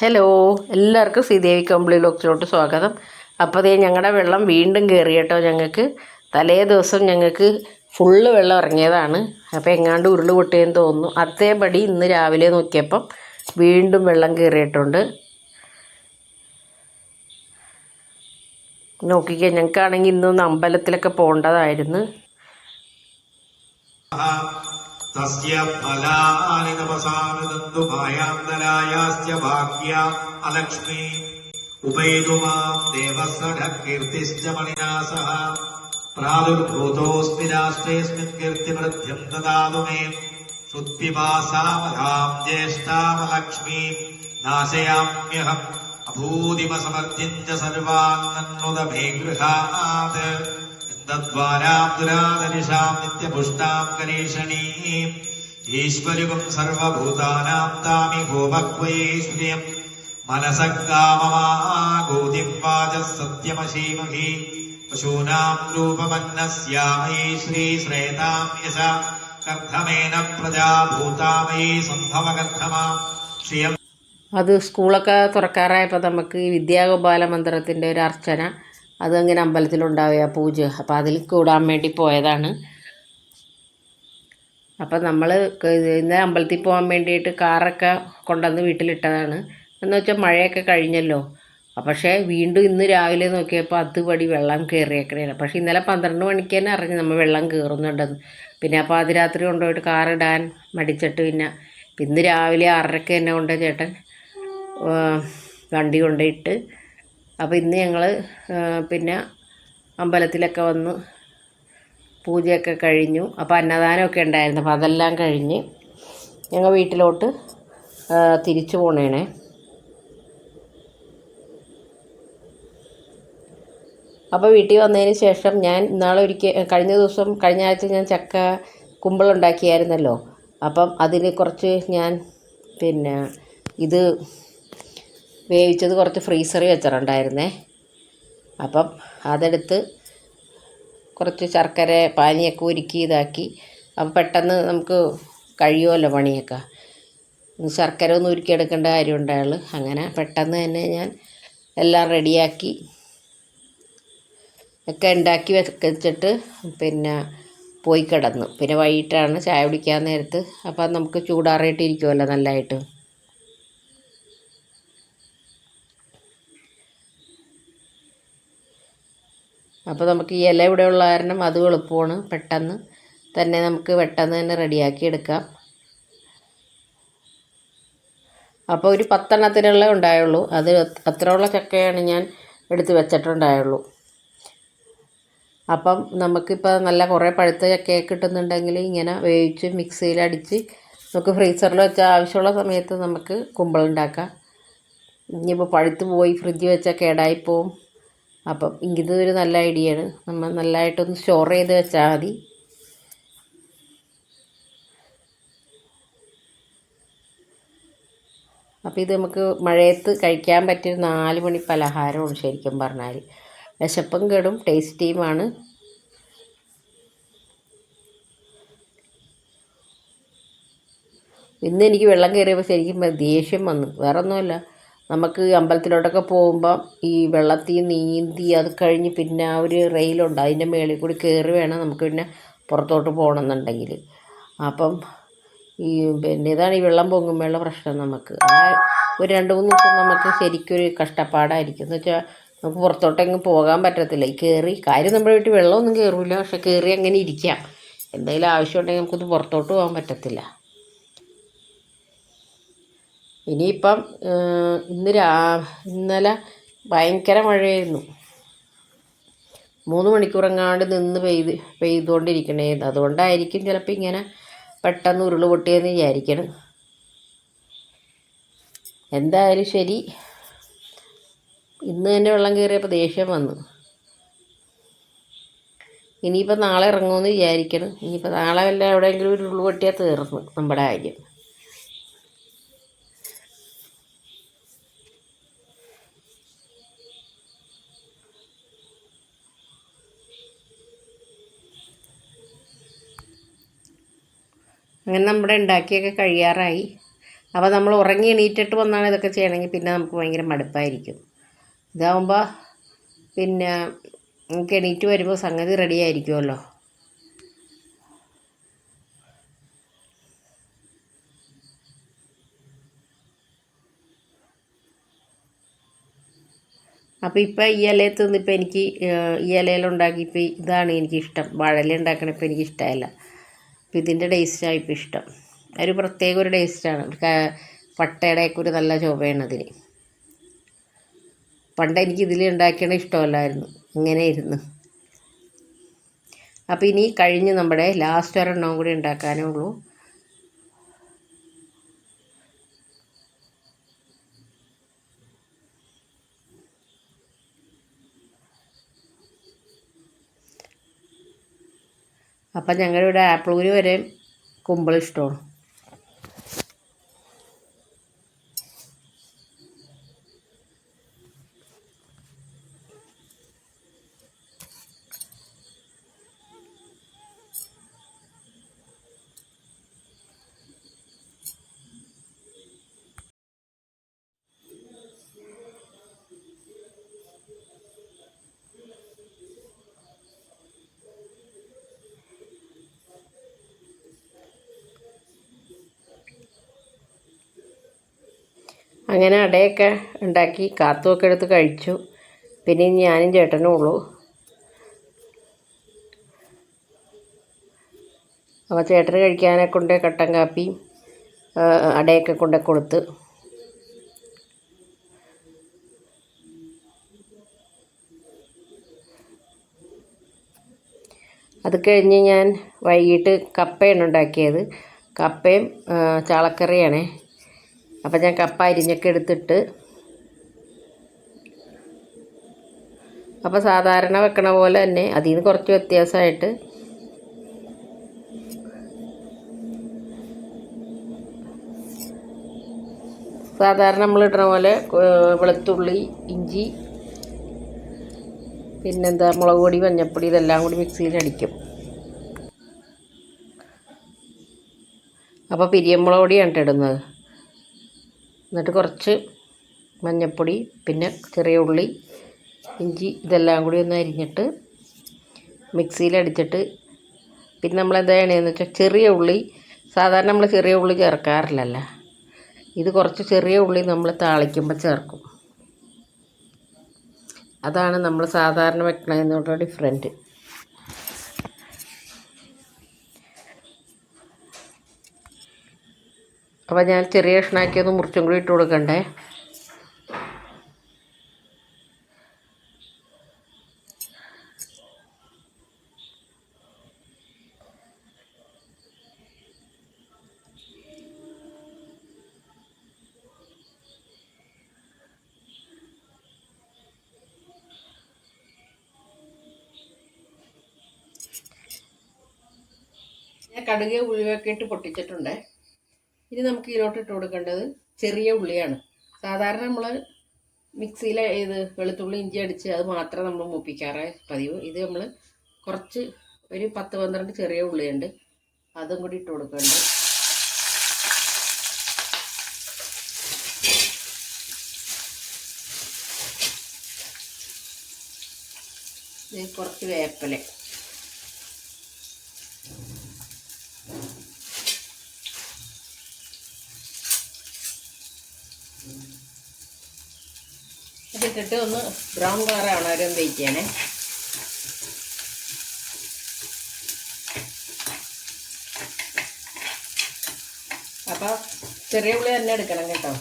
Hello എല്ലാവർക്കും ശ്രീദേവി കമ്പിളി ലോക്കിലോട്ട് സ്വാഗതം. അപ്പോൾ ദേ ഞങ്ങളുടെ വെള്ളം വീണ്ടും കയറി കേട്ടോ ഞങ്ങൾക്ക് തലേ ദിവസം ഞങ്ങൾക്ക് ഫുള്ള് വെള്ളം ഇറങ്ങിയതാണ്. അപ്പോൾ എങ്ങാണ്ട് ഉരുൾ പൊട്ടിയെന്ന് തോന്നുന്നു. അതേപടി ഇന്ന് രാവിലെ നോക്കിയപ്പം വീണ്ടും വെള്ളം കയറിയിട്ടുണ്ട് നോക്കിക്കേ ഞങ്ങൾക്കാണെങ്കിൽ ഇന്നൊന്ന് അമ്പലത്തിലൊക്കെ പോകേണ്ടതായിരുന്നു तस्य फलानि तपसानुदन्तु मायान्तरायास्य भाग्य अलक्ष्मी। उपैतु माम् देवस्वरः कीर्तिश्च मणिना सह प्रादुर्भूतोऽस्मि राष्ट्रेऽस्मिन् कीर्तिवृद्धिम् ददातु मे। श्रुत्पिपासामधाम् ज्येष्ठामलक्ष्मीम् नाशयाम्यहम् अभूदिमसमर्जिम् च सर्वान्नन्नुदभे गृहात् तद्वाराम् दुरादनिशाम् नित्यपुष्टाम् करीषणीम् ईश्वरिकम् सर्वभूतानाम् तामि भूमक्वयेश्वर्यम् मनसः काममागोदिम् वाचः सत्यमशीमहि पशूनाम् रूपमन्नस्यामयी श्रीश्रेताम् यश कर्धमेन प्रजा भूतामयी सम्भवकर्धमा श्रियम् അത് സ്കൂളൊക്കെ തുറക്കാറായപ്പോൾ നമുക്ക് ഈ വിദ്യാഗോപാല മന്ത്രത്തിൻ്റെ ഒരു അർച്ചന അതങ്ങനെ അമ്പലത്തിലുണ്ടാവുക പൂജ. അപ്പോൾ അതിൽ കൂടാൻ വേണ്ടി പോയതാണ്. അപ്പം നമ്മൾ ഇന്ന് അമ്പലത്തിൽ പോകാൻ വേണ്ടിയിട്ട് കാറൊക്കെ കൊണ്ടുവന്ന് വീട്ടിലിട്ടതാണ്. എന്ന് വെച്ചാൽ മഴയൊക്കെ കഴിഞ്ഞല്ലോ. പക്ഷേ വീണ്ടും ഇന്ന് രാവിലെ നോക്കിയപ്പോൾ അതുപടി വെള്ളം കയറിയേക്കണേ പക്ഷേ ഇന്നലെ പന്ത്രണ്ട് മണിക്ക് തന്നെ അറിഞ്ഞു നമ്മൾ വെള്ളം കയറുന്നുണ്ടെന്ന് പിന്നെ അപ്പോൾ അതിരാത്രി കൊണ്ടുപോയിട്ട് കാറിടാൻ മടിച്ചിട്ട് പിന്നെ ഇന്ന് രാവിലെ ആറരയ്ക്ക് തന്നെ കൊണ്ട് ചേട്ടൻ വണ്ടി കൊണ്ടിട്ട് അപ്പോൾ ഇന്ന് ഞങ്ങൾ പിന്നെ അമ്പലത്തിലൊക്കെ വന്ന് പൂജയൊക്കെ കഴിഞ്ഞു. അപ്പോൾ അന്നദാനമൊക്കെ ഉണ്ടായിരുന്നു. അപ്പോൾ അതെല്ലാം കഴിഞ്ഞ് ഞങ്ങൾ വീട്ടിലോട്ട് തിരിച്ചു പോണേണേ. അപ്പോൾ വീട്ടിൽ വന്നതിന് ശേഷം ഞാൻ ഇന്നാളെ ഒരിക്കൽ കഴിഞ്ഞ ദിവസം കഴിഞ്ഞ ആഴ്ച ഞാൻ ചക്ക കുമ്പളുണ്ടാക്കിയായിരുന്നല്ലോ അപ്പം അതിൽ കുറച്ച് ഞാൻ പിന്നെ ഇത് വേവിച്ചത് കുറച്ച് ഫ്രീസറിൽ വെച്ചിട്ടുണ്ടായിരുന്നേ. അപ്പം അതെടുത്ത് കുറച്ച് ശർക്കര പാനിയൊക്കെ ഒരുക്കി ഇതാക്കി. അപ്പം പെട്ടെന്ന് നമുക്ക് കഴിയുമല്ലോ പണിയൊക്കെ. ശർക്കര ഒന്നും ഉരുക്കിയെടുക്കേണ്ട കാര്യം ഉണ്ടായുള്ളു അങ്ങനെ പെട്ടെന്ന് തന്നെ ഞാൻ എല്ലാം റെഡിയാക്കി ഒക്കെ ഉണ്ടാക്കി വെച്ചിട്ട് പിന്നെ പോയി കിടന്നു. പിന്നെ വൈകിട്ടാണ് ചായ കുടിക്കാൻ നേരത്ത്. അപ്പം നമുക്ക് ചൂടാറിയിട്ടിരിക്കുമല്ലോ നല്ലതായിട്ട്. അപ്പോൾ നമുക്ക് ഈ ഇല ഇവിടെ ഉള്ള കാരണം അത് എളുപ്പമാണ് പെട്ടെന്ന്. തന്നെ നമുക്ക് പെട്ടെന്ന് തന്നെ റെഡിയാക്കി എടുക്കാം. അപ്പോൾ ഒരു പത്തെണ്ണത്തിനുള്ള ഉണ്ടായുള്ളൂ. അത് അത്രയുള്ള ചക്കയാണ് ഞാൻ എടുത്ത് വെച്ചിട്ടുണ്ടായുള്ളൂ. അപ്പം നമുക്കിപ്പോൾ നല്ല കുറേ പഴുത്ത ചക്കയൊക്കെ കിട്ടുന്നുണ്ടെങ്കിൽ ഇങ്ങനെ വേവിച്ച് മിക്സിയിലടിച്ച് നമുക്ക് ഫ്രീസറിൽ വെച്ച ആവശ്യമുള്ള സമയത്ത് നമുക്ക് കുമ്പളുണ്ടാക്കാം ഇനിയിപ്പോൾ പഴുത്ത് പോയി ഫ്രിഡ്ജ് വെച്ചാൽ കേടായി അപ്പം ഇതൊരു നല്ല ഐഡിയയാണ് നമ്മൾ നല്ലതായിട്ടൊന്ന് സ്റ്റോർ ചെയ്ത് വെച്ചാൽ മതി. അപ്പോൾ ഇത് നമുക്ക് മഴയത്ത് കഴിക്കാൻ പറ്റിയൊരു നാല് മണി പലഹാരമാണ് ശരിക്കും പറഞ്ഞാൽ വിശപ്പും കേടും ടേസ്റ്റിയുമാണ് ഇന്ന് എനിക്ക് വെള്ളം കയറിയപ്പോൾ ശരിക്കും ദേഷ്യം വന്നു. വേറെ ഒന്നുമല്ല നമുക്ക് അമ്പലത്തിലോട്ടൊക്കെ പോകുമ്പം ഈ വെള്ളത്തിൽ നീന്തി അത് കഴിഞ്ഞ് പിന്നെ ആ ഒരു റെയിലുണ്ട്. അതിന്റെ മേളിൽ കൂടി കയറി വേണം നമുക്ക് പിന്നെ പുറത്തോട്ട് പോകണമെന്നുണ്ടെങ്കിൽ. അപ്പം ഈ പിന്നെ ഇതാണ് ഈ വെള്ളം പൊങ്ങുമ്പോഴുള്ള പ്രശ്നം നമുക്ക്. ആ ഒരു രണ്ട് മൂന്ന് ദിവസം നമുക്ക് ശരിക്കൊരു കഷ്ടപ്പാടായിരിക്കും. എന്ന് വെച്ചാൽ നമുക്ക് പുറത്തോട്ടെങ്ങും പോകാൻ പറ്റത്തില്ല. ഈ കയറി കാര്യം നമ്മുടെ വീട്ടിൽ വെള്ളമൊന്നും കയറില്ല പക്ഷെ കയറി അങ്ങനെ ഇരിക്കാം. എന്തെങ്കിലും ആവശ്യമുണ്ടെങ്കിൽ നമുക്കൊന്ന് പുറത്തോട്ട് പോകാൻ പറ്റത്തില്ല. ഇനിയിപ്പം ഇന്ന് രാ ഇന്നലെ ഭയങ്കര മഴയായിരുന്നു. മൂന്ന് മണിക്കൂറെങ്ങാണ്ട് നിന്ന് പെയ്ത് പെയ്തുകൊണ്ടിരിക്കണേ അതുകൊണ്ടായിരിക്കും ചിലപ്പോൾ ഇങ്ങനെ പെട്ടെന്ന് ഉരുൾ പൊട്ടിയെന്ന് വിചാരിക്കണം. എന്തായാലും ശരി. ഇന്ന് തന്നെ വെള്ളം കയറിയപ്പോൾ ദേഷ്യം വന്നു. ഇനിയിപ്പോൾ നാളെ ഇറങ്ങുമെന്ന് വിചാരിക്കണം. ഇനിയിപ്പോൾ നാളെ വല്ല എവിടെയെങ്കിലും ഒരു ഉരുൾ പൊട്ടിയാൽ തീർന്നു നമ്മുടെ കാര്യം. അങ്ങനെ നമ്മുടെ ഉണ്ടാക്കിയൊക്കെ കഴിയാറായി. അപ്പോൾ നമ്മൾ ഉറങ്ങി എണീറ്റിട്ട് വന്നാണ് ഇതൊക്കെ ചെയ്യണമെങ്കിൽ പിന്നെ നമുക്ക് ഭയങ്കര മടുപ്പായിരിക്കും. ഇതാവുമ്പോൾ പിന്നെ നമുക്ക് എണീറ്റ് വരുമ്പോൾ സംഗതി റെഡി ആയിരിക്കുമല്ലോ അപ്പോൾ ഇപ്പോൾ ഈ ഇലയിൽ തിന്നിപ്പോൾ എനിക്ക് ഈ ഇലയിലുണ്ടാക്കി ഇപ്പോൾ ഇതാണ് എനിക്കിഷ്ടം. വാഴയില ഉണ്ടാക്കണ ഇപ്പോൾ എനിക്ക് ഇഷ്ടമല്ല അപ്പോൾ ഇതിന്റെ ടേസ്റ്റാണ് ഇപ്പോൾ ഇഷ്ടം. ഒരു പ്രത്യേക ഒരു ടേസ്റ്റാണ്. പട്ടയുടെയൊക്കെ ഒരു നല്ല ശോഭയാണ് അതിന്. പണ്ട് എനിക്ക് ഇതിൽ ഉണ്ടാക്കണ ഇഷ്ടമല്ലായിരുന്നു. ഇങ്ങനെ ഇരുന്നു അപ്പോൾ ഇനി കഴിഞ്ഞ് നമ്മുടെ ലാസ്റ്റ് ഒരെണ്ണവും കൂടി ഉണ്ടാക്കാനേ ഉള്ളൂ. അപ്പം ഞങ്ങളുടെ ഇവിടെ ആപ്പിളൂര് വരെ കുമ്പളം ഇഷ്ടമാണ് അങ്ങനെ അടയൊക്കെ ഉണ്ടാക്കി കാത്തുമൊക്കെ എടുത്ത് കഴിച്ചു. പിന്നെ ഞാനും ചേട്ടനും ഉള്ളൂ. അപ്പോൾ ചേട്ടന് കഴിക്കാനെ കൊണ്ട് കട്ടൻ കാപ്പി ആ, അടയൊക്കെ കൊണ്ട് കൊടുത്ത്. അത് കഴിഞ്ഞ് ഞാൻ വൈകിട്ട് കപ്പയാണ് ഉണ്ടാക്കിയത്. കപ്പയും ചാളക്കറിയാണേ. അപ്പം ഞാൻ കപ്പ അരിഞ്ഞൊക്കെ എടുത്തിട്ട് അപ്പോൾ സാധാരണ വെക്കണ പോലെ തന്നെ അതിൽ നിന്ന് കുറച്ച് വ്യത്യാസമായിട്ട് സാധാരണ നമ്മൾ ഇടണ പോലെ വെളുത്തുള്ളി ഇഞ്ചി പിന്നെന്താ മുളക് പൊടി മഞ്ഞപ്പൊടി ഇതെല്ലാം കൂടി മിക്സിയിൽ അടിക്കും. അപ്പോൾ പിരിയമുളക് പൊടിയാണ് ഇടുന്നത്. എന്നിട്ട് കുറച്ച് മഞ്ഞൾപ്പൊടി പിന്നെ ചെറിയ ഉള്ളി ഇഞ്ചി ഇതെല്ലാം കൂടി ഒന്ന് അരിഞ്ഞിട്ട് മിക്സിയിൽ അടിച്ചിട്ട് പിന്നെ നമ്മൾ എന്താ ചെയ്യണതെന്ന് വെച്ചാൽ ചെറിയ ഉള്ളി സാധാരണ നമ്മൾ ചെറിയ ഉള്ളി ചേർക്കാറില്ലല്ലോ. ഇത് കുറച്ച് ചെറിയ ഉള്ളി നമ്മൾ താളിക്കുമ്പോൾ ചേർക്കും. അതാണ് നമ്മൾ സാധാരണ വെക്കണതിനോട് ഡിഫറെന്റ് അപ്പോൾ ഞാൻ ചെറിയ കഷ്ണാക്കിയൊന്ന് മുറിച്ചും കൂടി ഇട്ട് കൊടുക്കണ്ടേ? കടുക് ഉള്ളിയൊക്കെ ഇട്ട് പൊട്ടിച്ചിട്ടുണ്ട്. ഇനി നമുക്ക് ഇതിലോട്ട് ഇട്ട് കൊടുക്കേണ്ടത് ചെറിയ ഉള്ളിയാണ്. സാധാരണ നമ്മൾ മിക്സിയിൽ ഇത് വെളുത്തുള്ളി ഇഞ്ചി അടിച്ച് അത് മാത്രം നമ്മൾ മൂപ്പിക്കാറ് പതിവ്. ഇത് നമ്മൾ കുറച്ച് ഒരു പത്ത് പന്ത്രണ്ട് ചെറിയ ഉള്ളിയുണ്ട്. അതും കൂടി ഇട്ട് കൊടുക്കുന്നുണ്ട് കുറച്ച് വേപ്പില. ഇതിട്ടിട്ട് ഒന്ന് ബ്രൗൺ കളർ ആവണ വരെ ഒന്ന് വെയിറ്റ് അപ്പോൾ ചെറിയ ഉള്ളി തന്നെ എടുക്കണം കേട്ടോ.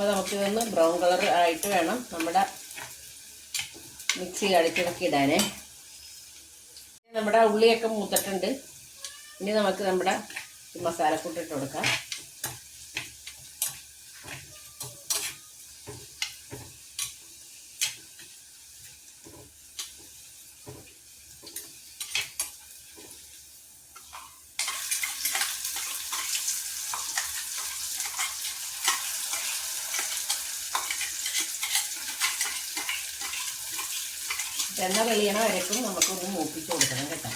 അപ്പോൾ നമുക്ക് ഇതൊന്ന് ബ്രൗൺ കളർ ആയിട്ട് വേണം നമ്മുടെ മിക്സി അടിച്ചിടക്കി ഇടാനേ. നമ്മുടെ ഉള്ളിയൊക്കെ മൂത്തിട്ടുണ്ട്. ഇനി നമുക്ക് നമ്മുടെ മസാലക്കൂട്ടിട്ട് കൊടുക്കാം. എണ്ണ വെളിയണ വരക്കും നമുക്കൊന്ന് മൂപ്പിച്ച് കൊടുക്കണം കേട്ടോ.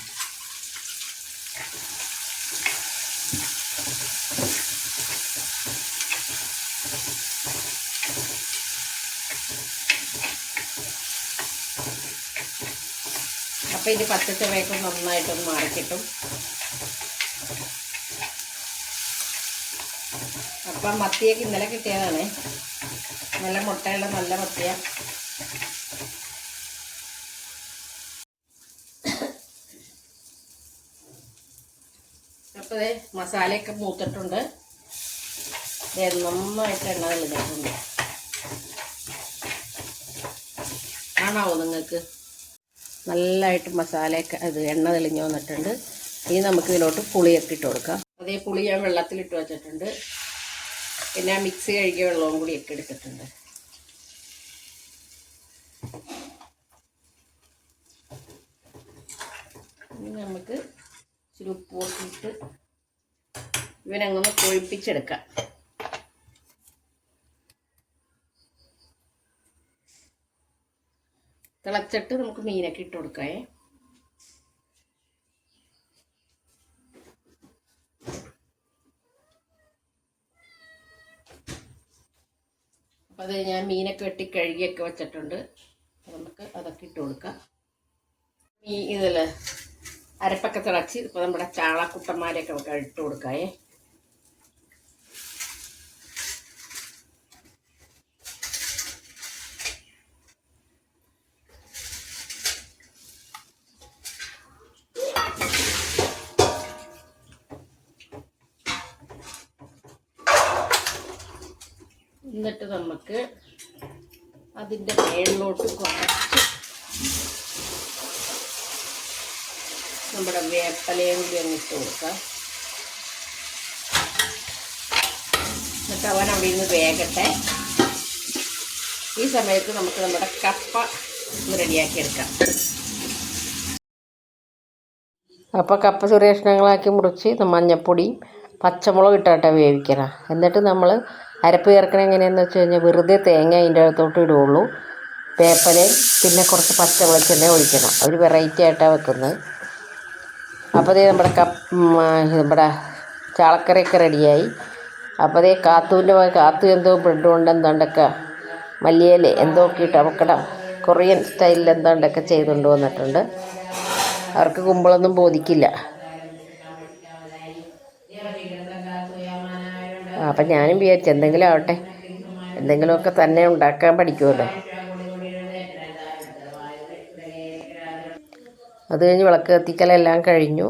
അപ്പം ഇത് പച്ചച്ചവയൊക്കെ നന്നായിട്ടൊന്ന് മാറിക്കിട്ടും അപ്പം മത്തിയൊക്കെ ഇന്നലെ കിട്ടിയതാണ്. നല്ല മുട്ടയുള്ള നല്ല മത്തിയ. അപ്പോൾ മസാലയൊക്കെ മൂത്തിട്ടുണ്ട്. നന്നായിട്ട് എണ്ണ തെളിഞ്ഞിട്ടുണ്ട്. കാണാവോ നിങ്ങൾക്ക്? നല്ലതായിട്ട് മസാലയൊക്കെ അത് എണ്ണ തെളിഞ്ഞു വന്നിട്ടുണ്ട്. ഇനി നമുക്ക് ഇതിലോട്ട് പുളിയൊക്കെ ഇട്ട് കൊടുക്കാം. അതേ പുളി ഞാൻ വെള്ളത്തിലിട്ട് വെച്ചിട്ടുണ്ട്. പിന്നെ മിക്സി കഴുകിയ വെള്ളവും കൂടി ഒക്കെ എടുത്തിട്ടുണ്ട്. ഇനി നമുക്ക് ഇച്ചിരി ഉപ്പ് ഇട്ട് ഇവനങ്ങൊന്ന് കൊഴിപ്പിച്ചെടുക്കാം തിളച്ചിട്ട് നമുക്ക് മീനൊക്കെ ഇട്ട് കൊടുക്കാമേ അപ്പോൾ അത് ഞാൻ മീനൊക്കെ വെട്ടി കഴുകിയൊക്കെ വെച്ചിട്ടുണ്ട്. നമുക്ക് അതൊക്കെ ഇട്ട് കൊടുക്കാം. ഈ ഇതിൽ അരപ്പൊക്കെ തിളച്ച് ഇപ്പോൾ നമ്മുടെ ചാളക്കുട്ടന്മാരെയൊക്കെ നമുക്ക് ഇട്ട് കൊടുക്കാമേ എന്നിട്ട് നമുക്ക് മേളിലോട്ട് കുറച്ച് നമ്മുടെ വേപ്പലയും കൂടി അങ്ങ് ഇട്ട് കൊടുക്കാം. എന്നിട്ട് അവൻ അവിടെ നിന്ന് വേഗട്ടെ. ഈ സമയത്ത് നമുക്ക് നമ്മുടെ കപ്പ റെഡിയാക്കി എടുക്കാം. അപ്പോൾ കപ്പ സുരേഷണങ്ങളാക്കി മുറിച്ച് മഞ്ഞപ്പൊടിയും പച്ചമുളക് ഇട്ടാട്ടെ വേവിക്കണം. എന്നിട്ട് നമ്മൾ അരപ്പ് ചേർക്കണ എങ്ങനെയാണെന്ന് വെച്ച് കഴിഞ്ഞാൽ വെറുതെ തേങ്ങ അതിന്റെ അകത്തോട്ട് ഇടുകയുള്ളൂ. വേപ്പലയും പിന്നെ കുറച്ച് പച്ച വെളിച്ചെണ്ണ ഒഴിക്കണം. ഒരു വെറൈറ്റി ആയിട്ടാണ് വെക്കുന്നത് അപ്പോൾ അതേ നമ്മുടെ കപ്പ് നമ്മുടെ ചാളക്കറിയൊക്കെ റെഡിയായി. അപ്പോൾ അതേ കാത്തുവിന്റെ കാത്തു എന്തോ ബ്രെഡ് കൊണ്ട് എന്താണ്ടൊക്കെ മല്ലിയില എന്തോ ഒക്കെ ഇട്ട് അവക്കട കൊറിയൻ സ്റ്റൈലിൽ എന്താണ്ടൊക്കെ ചെയ്തുകൊണ്ട് വന്നിട്ടുണ്ട്. അവർക്ക് കുമ്പളൊന്നും ബോധിക്കില്ല. അപ്പം ഞാനും വിചാരിച്ചു എന്തെങ്കിലും ആവട്ടെ. എന്തെങ്കിലുമൊക്കെ തന്നെ ഉണ്ടാക്കാൻ പഠിക്കുമല്ലോ അത് കഴിഞ്ഞ് വിളക്ക് കത്തിക്കലെല്ലാം കഴിഞ്ഞു.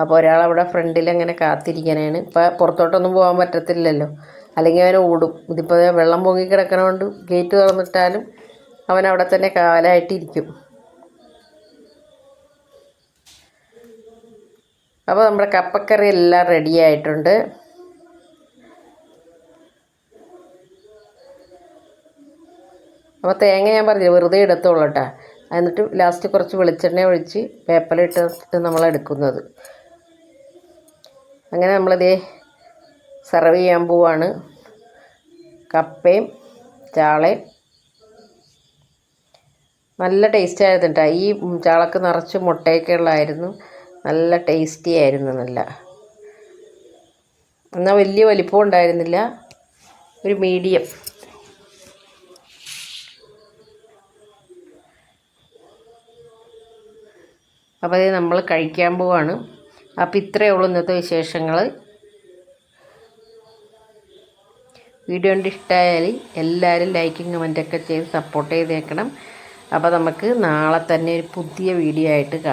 അപ്പോൾ ഒരാളവിടെ ഫ്രണ്ടിൽ അങ്ങനെ കാത്തിരിക്കാനാണ് ഇപ്പോൾ പുറത്തോട്ടൊന്നും പോകാൻ പറ്റത്തില്ലല്ലോ. അല്ലെങ്കിൽ അവൻ ഓടും. ഇതിപ്പോൾ വെള്ളം പൊങ്ങി കിടക്കണോണ്ട് ഗേറ്റ് തുറന്നിട്ടാലും അവൻ അവിടെ തന്നെ കാലായിട്ടിരിക്കും അപ്പോൾ നമ്മുടെ കപ്പക്കറി എല്ലാം റെഡി ആയിട്ടുണ്ട്. അപ്പോൾ തേങ്ങ ഞാൻ പറഞ്ഞു വെറുതെ എടുത്തോളൂ കേട്ടോ എന്നിട്ട് ലാസ്റ്റ് കുറച്ച് വെളിച്ചെണ്ണ ഒഴിച്ച് പേപ്പറിലിട്ട് നമ്മൾ എടുക്കുന്നത്. അങ്ങനെ നമ്മളിതേ സെർവ് ചെയ്യാൻ പോവാണ്. കപ്പയും ചാളയും. നല്ല ടേസ്റ്റ് ആയിരുന്നു ഈ ചാളക്ക് നിറച്ച് മുട്ടയൊക്കെ ഉള്ളായിരുന്നു നല്ല ടേസ്റ്റി ആയിരുന്നു നല്ല. എന്നാൽ വലിയ വലിപ്പം ഉണ്ടായിരുന്നില്ല. ഒരു മീഡിയം അപ്പോൾ അത് നമ്മൾ കഴിക്കാൻ പോവാണ്. അപ്പോൾ ഇത്രയേ ഉള്ളൂ ഇന്നത്തെ വിശേഷങ്ങൾ വീഡിയോ കണ്ട് ഇഷ്ടമായാൽ എല്ലാവരും ലൈക്കും കമന്റൊക്കെ ചെയ്ത് സപ്പോർട്ട് ചെയ്തേക്കണം. അപ്പോൾ നമുക്ക് നാളെ തന്നെ ഒരു പുതിയ വീഡിയോ ആയിട്ട് കാണാം.